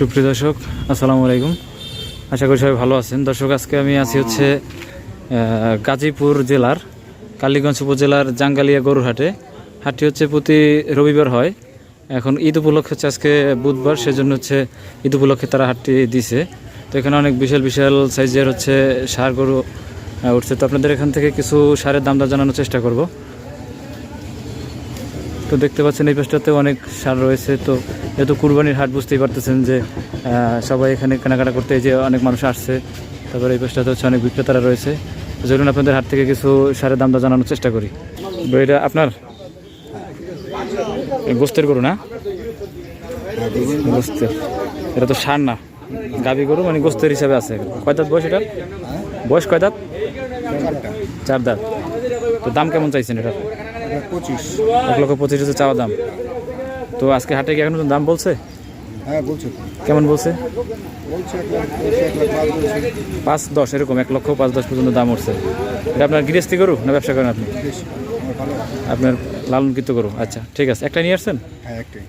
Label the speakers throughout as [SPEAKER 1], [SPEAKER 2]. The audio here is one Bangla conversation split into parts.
[SPEAKER 1] সুপ্রিয় দর্শক, আসসালামু আলাইকুম। আশা করি সবাই ভালো আছেন। দর্শক, আজকে আমি আছি হচ্ছে গাজীপুর জেলার, কালীগঞ্জ উপজেলার জাঙ্গালিয়া গরুরহাটে হাটটি হচ্ছে প্রতি রবিবার হয়। এখন ঈদ উপলক্ষে হচ্ছে আজকে বুধবার, সেজন্য হচ্ছে ঈদ উপলক্ষে তারা হাটটি দিছে। তো এখানে অনেক বিশাল বিশাল সাইজের হচ্ছে সার গরু উঠছে। তো আপনাদের এখান থেকে কিছু সারের দাম দর জানানোর চেষ্টা করব। তো দেখতে পাচ্ছেন এই পাশটাতে অনেক সার রয়েছে। তো যেহেতু কুরবানির হাট বুঝতেই পারতেছেন যে সবাই এখানে কেনাকাটা করতে যে অনেক মানুষ আসছে। তারপরে এই পাশটাতে হচ্ছে অনেক বিক্রেতারা রয়েছে। চলুন আপনাদের হাট থেকে কিছু সারের দাম দর জানানোর চেষ্টা করি। এটা আপনার? গোস্তের গরু না? গোস্তের। এটা তো সার না। গাবি গরু মানে গোস্তের হিসাবে আছে। কয় দাঁত বয়স এটা? বয়স কয় দাঁত? চার দাঁত। তো দাম কেমন চাইছেন এটার?
[SPEAKER 2] পঁচিশ।
[SPEAKER 1] এক লক্ষ পঁচিশ হচ্ছে চাওয়া দাম। তো আজকে হাটে কি এখন দাম বলছে?
[SPEAKER 2] হ্যাঁ বলছে
[SPEAKER 1] কেমন বলছে?
[SPEAKER 2] পাঁচ
[SPEAKER 1] দশ এরকম এক লক্ষ পাঁচ দশ পর্যন্ত দাম উঠছে। এটা আপনার গৃহস্থী করু না ব্যবসা করেন আপনি? আপনার লালনকৃত করু আচ্ছা ঠিক আছে। একটা নিয়ে আসছেন?
[SPEAKER 2] হ্যাঁ একটাই।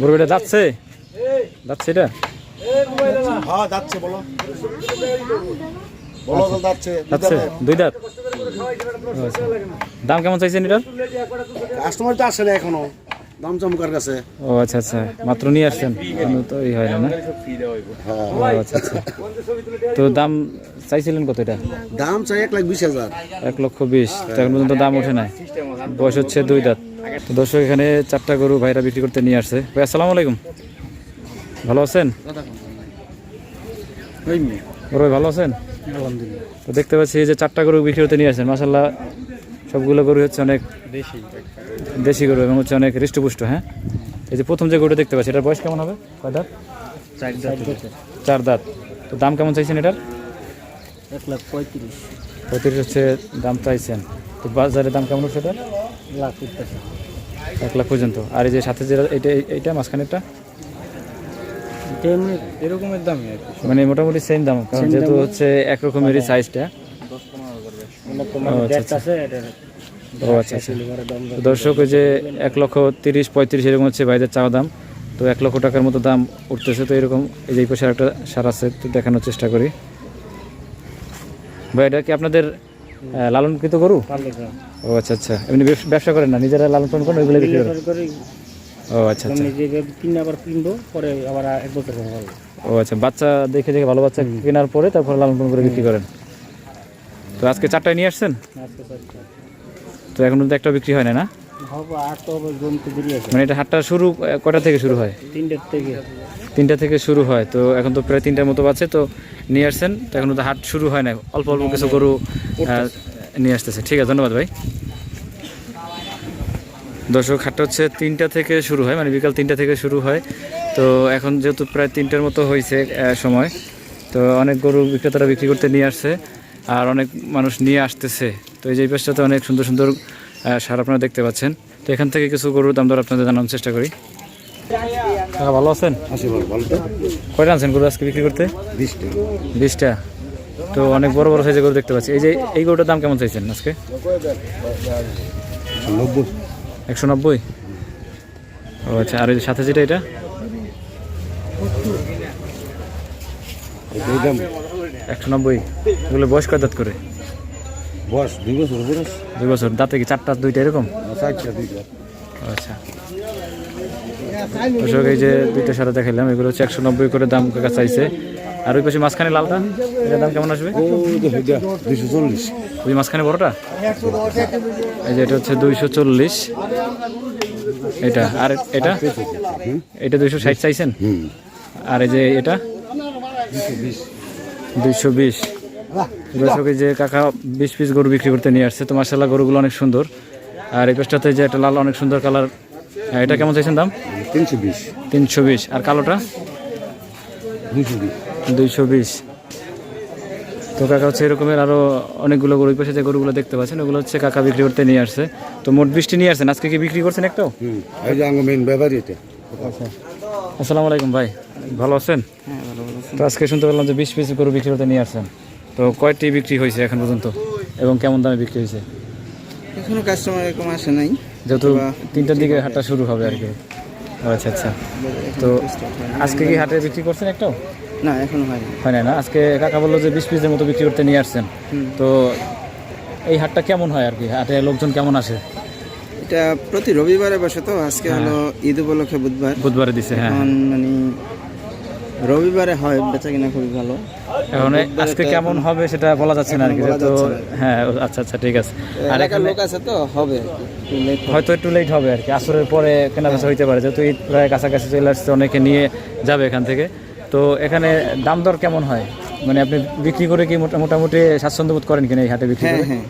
[SPEAKER 1] গরু এটা যাচ্ছে? যাচ্ছে এটা?
[SPEAKER 2] হ্যাঁ যাচ্ছে বলো। যাচ্ছে?
[SPEAKER 1] দুই দাঁত। দাম কেমন চাইছেন এটার?
[SPEAKER 2] কাস্টমার তো আসে না এখনও। দাম চমকার কাছে
[SPEAKER 1] ও আচ্ছা আচ্ছা। মাত্র নিয়ে আসছেন? এখনও তো এই হয় না
[SPEAKER 2] হ্যাঁ
[SPEAKER 1] আচ্ছা আচ্ছা। তো দাম চাইছিলেন কত এটা?
[SPEAKER 2] দাম চাই এক লাখ বিশ হাজার।
[SPEAKER 1] এক লক্ষ বিশ। তো এখন পর্যন্ত দাম ওঠে না বয়স হচ্ছে দুই দাঁত। তো দর্শক এখানে চারটা গরু ভাইরা বিক্রি করতে নিয়ে আসছে। ভাই আসসালামু আলাইকুম। ভালো আছেন? ভালো আছেন?
[SPEAKER 2] আলহামদুলিল্লাহ।
[SPEAKER 1] তো দেখতে পাচ্ছি এই যে চারটা গরু বিক্রি হতে নিয়ে আসছেন। মাসাল্লাহ সবগুলো গরু হচ্ছে অনেক
[SPEAKER 2] দেশি।
[SPEAKER 1] দেশি গরু এবং হচ্ছে অনেক হৃষ্টপুষ্ট হ্যাঁ? এই যে প্রথম যে গরুটা দেখতে পাচ্ছি এটার বয়স কেমন হবে? কয় দাঁত? চার দাঁত। তো দাম কেমন চাইছেন এটার?
[SPEAKER 2] এক লাখ পঁয়ত্রিশ।
[SPEAKER 1] পঁয়ত্রিশ হচ্ছে দাম চাইছেন। তো বাজারের দাম কেমন হচ্ছে এটার?
[SPEAKER 2] লাখ
[SPEAKER 1] এক লাখ পর্যন্ত। আর এই যে সাথে যে এইটা এইটা মাঝখানেরটা?
[SPEAKER 2] এরকমের দামই আর কি
[SPEAKER 1] মানে মোটামুটি সেম দাম কারণ যেহেতু হচ্ছে এক রকমেরই সাইজটা আচ্ছা, আচ্ছা। ও আচ্ছা আচ্ছা। দর্শক ওই যে এক লক্ষ তিরিশ পঁয়ত্রিশ এরকম হচ্ছে ভাইদের চাওয়া দাম। তো এক লক্ষ টাকার মতো দাম উঠতেছে তো এরকম এই যে পাশে একটা সার আছে তো দেখানোর চেষ্টা করি। ভাই এটা কি আপনাদের লালনকৃত গরু? ও আচ্ছা আচ্ছা। এমনি ব্যবস- ব্যবসা করেন না নিজেরা লালন পালন করেন ওইগুলো বিক্রি করেন? ও আচ্ছা আচ্ছা।
[SPEAKER 2] কিনে আবার কিনবো পরে আবার এক বছর পর হবে।
[SPEAKER 1] ও আচ্ছা বাচ্চা দেখে দেখে ভালো বাচ্চা কেনার পরে তারপরে লালন পালন করে বিক্রি করেন। তো আজকে চারটায় নিয়ে আসছেন? তো এখন পর্যন্ত একটা বিক্রি হয় না? না
[SPEAKER 2] তো আছে
[SPEAKER 1] মানে এটা হাটটা শুরু কটা থেকে শুরু হয়?
[SPEAKER 2] তিনটের থেকে।
[SPEAKER 1] তিনটা থেকে শুরু হয় তো এখন তো প্রায় তিনটার মতো বাজছে তো নিয়ে আসছেন। তো এখন তো হাট শুরু হয় না অল্প অল্প কিছু গরু নিয়ে আসতেছে। ঠিক আছে ধন্যবাদ ভাই। দর্শক হাটটা হচ্ছে তিনটা থেকে শুরু হয় মানে বিকাল তিনটা থেকে শুরু হয়। তো এখন যেহেতু প্রায় তিনটার মতো হয়েছে সময় তো অনেক গরু বিক্রেতারা বিক্রি করতে নিয়ে আসছে আর অনেক মানুষ নিয়ে আসতেছে। তো এই যে পাশটাতে অনেক সুন্দর সুন্দর সার আপনারা দেখতে পাচ্ছেন। তো এখান থেকে কিছু গরুর দাম দর আপনাদের জানানোর চেষ্টা করি। কাকা ভালো আছেন? কয়টা আনছেন গরু আজকে বিক্রি করতে?
[SPEAKER 2] বিশটা।
[SPEAKER 1] বিশটা। তো অনেক বড় বড় সাইজের গরু দেখতে পাচ্ছি। এই যে এই গরুটার দাম কেমন চাইছেন আজকে?
[SPEAKER 2] নব্বই।
[SPEAKER 1] একশো নব্বই? ও আচ্ছা আর যে সাথে যেটা এটা? একশো নব্বই। এগুলো বয়স কয় দাঁত করে?
[SPEAKER 2] বস দুই বছর
[SPEAKER 1] দুই বছর। দাঁতে কি চারটা দুইটা এরকম? আচ্ছা। দর্শক এই যে দুইটা সারা দেখাইলাম এগুলো হচ্ছে একশো নব্বই করে দাম কাকা চাইছে। আর ওই পাশে মাঝখানে লালটা? এটার দাম কেমন আসবে?
[SPEAKER 2] দুইশো চল্লিশ।
[SPEAKER 1] ওই মাঝখানে বড়টা? এই যে এটা হচ্ছে দুইশো চল্লিশ। এটা আর এটা? এটা দুইশো ষাট চাইছেন? আর এই যে এটা?
[SPEAKER 2] দুইশো বিশ।
[SPEAKER 1] দর্শক যে কাকা বিশ পিস গরু বিক্রি করতে নিয়ে আসছে তো মার্শাল্লাহ গরুগুলো অনেক সুন্দর। আর এই পেশটাতে যে একটা লাল অনেক সুন্দর কালার এটা কেমন চাইছেন দাম?
[SPEAKER 2] তিনশো বিশ।
[SPEAKER 1] তিনশো বিশ। আর কালোটা?
[SPEAKER 2] দুইশো বিশ।
[SPEAKER 1] দুইশো বিশ। তো কাকা হচ্ছে এরকমের আরও অনেকগুলো গরু পাশে যে গরুগুলো দেখতে পাচ্ছেন ওগুলো হচ্ছে কাকা বিক্রি করতে নিয়ে আসছে। তো মোট বৃষ্টি নিয়ে আসছেন আজকে কি বিক্রি করছেন একটাও
[SPEAKER 2] হুম এই মেন ব্যাপারই এটা।
[SPEAKER 1] আসসালামু আলাইকুম ভাই ভালো আছেন? তো আজকে শুনতে পেলাম যে বিশ পিস গরু বিক্রি করতে নিয়ে আসছেন। তো কয়টি বিক্রি হয়েছে এখন পর্যন্ত? এবং কেমন দামে বিক্রি হয়েছে?
[SPEAKER 3] এখনও কাস্টমার এরকম আসে নাই।
[SPEAKER 1] যেহেতু তিনটার দিকে হাটটা শুরু হবে আর কি। আচ্ছা আচ্ছা। তো আজকে কি হাটে বিক্রি করছেন একটাও?
[SPEAKER 3] না এখনও হয়নি
[SPEAKER 1] হয় না না? আজকে কাকা বলল যে বিশ পিসের মতো বিক্রি করতে নিয়ে আসছেন। তো এই হাটটা কেমন হয় আর কি? হাটে লোকজন কেমন আসে?
[SPEAKER 3] এটা প্রতি রবিবারে বসে তো আজকে হলো ঈদ উপলক্ষে বুধবার।
[SPEAKER 1] বুধবারে দিছে হ্যাঁ।
[SPEAKER 3] মানে রবিবারে হয় বেচা কিনা খুবই ভালো।
[SPEAKER 1] এখন আজকে কেমন হবে সেটা বলা যাচ্ছে না আর কি তো হ্যাঁ আচ্ছা আচ্ছা ঠিক আছে। আর এখানে
[SPEAKER 3] লোক আছে তো হবে। একটু।
[SPEAKER 1] হয়তো একটু লেট হবে আর কি আসরের পরে কেনা বেচা হইতে পারে যেহেতু ঈদ প্রায় কাছাকাছি চলে আসছে অনেকে নিয়ে যাবে এখান থেকে। তো এখানে দাম দর কেমন হয়? মানে আপনি বিক্রি করে কি মোটা- মোটামুটি স্বাচ্ছন্দ্য বোধ করেন কিনা এই হাটে বিক্রি
[SPEAKER 3] হ্যাঁ
[SPEAKER 1] করে?
[SPEAKER 3] হ্যাঁ।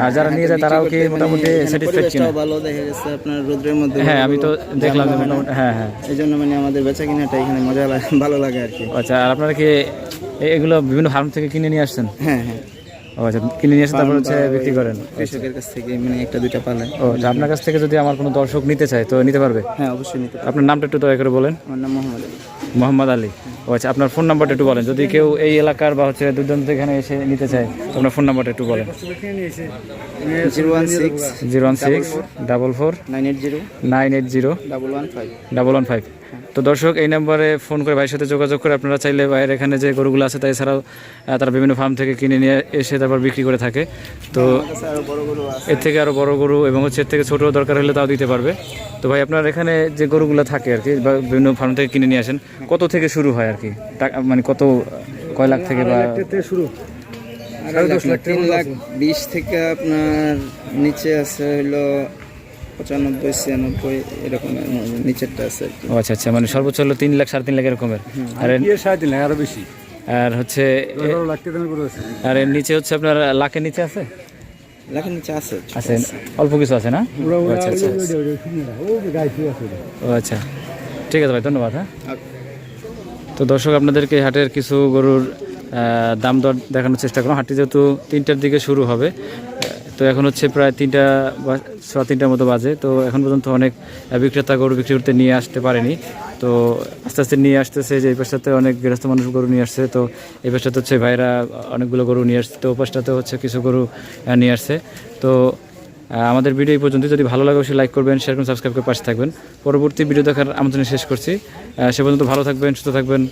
[SPEAKER 1] আর যারা নিয়ে যায় তারাও কি মোটামুটি
[SPEAKER 3] মানে
[SPEAKER 1] স্যাটিসফাইড কিনা?
[SPEAKER 3] ভালো দেখা গেছে আপনার রোদ্রের মধ্যে
[SPEAKER 1] হ্যাঁ আমি তো দেখলাম যে
[SPEAKER 3] হয়।
[SPEAKER 1] মোটামুটি হ্যাঁ হ্যাঁ।
[SPEAKER 3] এই জন্য মানে আমাদের বেচা কিনাটা এখানে মজা ভালো লাগে আর কি।
[SPEAKER 1] আচ্ছা আর আপনারা কি এগুলো বিভিন্ন ফার্ম থেকে কিনে নিয়ে আসছেন?
[SPEAKER 3] হ্যাঁ হ্যাঁ।
[SPEAKER 1] ও আচ্ছা কিনে নিয়ে এসে তারপর হচ্ছে বিক্রি করেন।
[SPEAKER 3] কৃষকের কাছ থেকে মানে একটা দুইটা পালায়
[SPEAKER 1] ও আচ্ছা আপনার কাছ থেকে যদি আমার কোনো দর্শক নিতে চায় তো নিতে পারবে?
[SPEAKER 3] হ্যাঁ অবশ্যই নিতে পারব।
[SPEAKER 1] আপনার নামটা একটু দয়া করে বলেন।
[SPEAKER 3] আমার নাম মোহাম্মদ আলী।
[SPEAKER 1] মোহাম্মদ আলী। ও আচ্ছা আপনার ফোন নাম্বারটা একটু বলেন। যদি কেউ এই এলাকার বা হচ্ছে দুর্দান্ত এখানে এসে নিতে চায় তো আপনার ফোন নাম্বারটা একটু বলেন।
[SPEAKER 3] Zero one six
[SPEAKER 1] zero one six double four
[SPEAKER 3] nine eight zero
[SPEAKER 1] nine eight zero
[SPEAKER 3] double one five.
[SPEAKER 1] Double one five. তো দর্শক এই নাম্বারে ফোন করে ভাইয়ের সাথে যোগাযোগ করে আপনারা চাইলে ভাইয়ের এখানে যে গরুগুলো আছে তাই এছাড়াও আহ, তারা বিভিন্ন ফার্ম থেকে কিনে নিয়ে এসে তারপর বিক্রি করে থাকে। তো
[SPEAKER 3] আরও বড় বড় আছে
[SPEAKER 1] এর থেকে আরও বড় গরু এবং হচ্ছে এর থেকে ছোটো দরকার হলে তাও দিতে পারবে। তো ভাই আপনার এখানে যে গরুগুলো থাকে আর কি বা বিভিন্ন ফার্ম থেকে কিনে নিয়ে আসেন কত থেকে শুরু হয় আর কি? টাকা মানে কত কয় লাখ থেকে বা
[SPEAKER 2] শুরু।
[SPEAKER 3] তিন লাখ বিশ থেকে আপনার নিচে আছে হলো পঁচানব্বই ছিয়ানব্বই এরকম নিচেরটা আছে
[SPEAKER 1] ও আচ্ছা আচ্ছা মানে সর্বোচ্চ হলো তিন লাখ সাড়ে তিন লাখ এরকমের। আর এর-
[SPEAKER 2] সাড়ে তিন লাখ আরও বেশি।
[SPEAKER 1] আর হচ্ছে আর এর নিচে হচ্ছে আপনার লাখের নিচে আছে?
[SPEAKER 3] লাখের নিচে আছে।
[SPEAKER 1] অল্প কিছু আছে না? ও আচ্ছা আচ্ছা
[SPEAKER 2] ও ঠিক আছে
[SPEAKER 1] আচ্ছা। ঠিক আছে ভাই ধন্যবাদ হ্যাঁ। তো দর্শক আপনাদেরকে হাটের কিছু গরুর দাম দর দেখানোর চেষ্টা করলাম। হাটটি যেহেতু তিনটার দিকে শুরু হবে তো এখন হচ্ছে প্রায় তিনটা বা তিনটার মতো বাজে। তো এখন পর্যন্ত অনেক বিক্রেতা গরু বিক্রি করতে নিয়ে আসতে পারেনি। তো আস্তে আস্তে নিয়ে আসতেছে যে, এই পাশটাতে অনেক গৃহস্থ মানুষ গরু নিয়ে আসছে। তো এই পাশটাতে হচ্ছে ভাইরা অনেকগুলো গরু নিয়ে আসছে। তো ও পাশটাতে হচ্ছে কিছু গরু নিয়ে আসছে। তো আমাদের ভিডিও এই পর্যন্ত যদি ভালো লাগে অবশ্যই লাইক করবেন শেয়ার করুন সাবস্ক্রাইব করে পাশে থাকবেন। পরবর্তী ভিডিও দেখার আমন্ত্রণ শেষ করছি। সে পর্যন্ত ভালো থাকবেন, সুস্থ থাকবেন।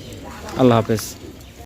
[SPEAKER 1] আল্লাহ হাফেজ।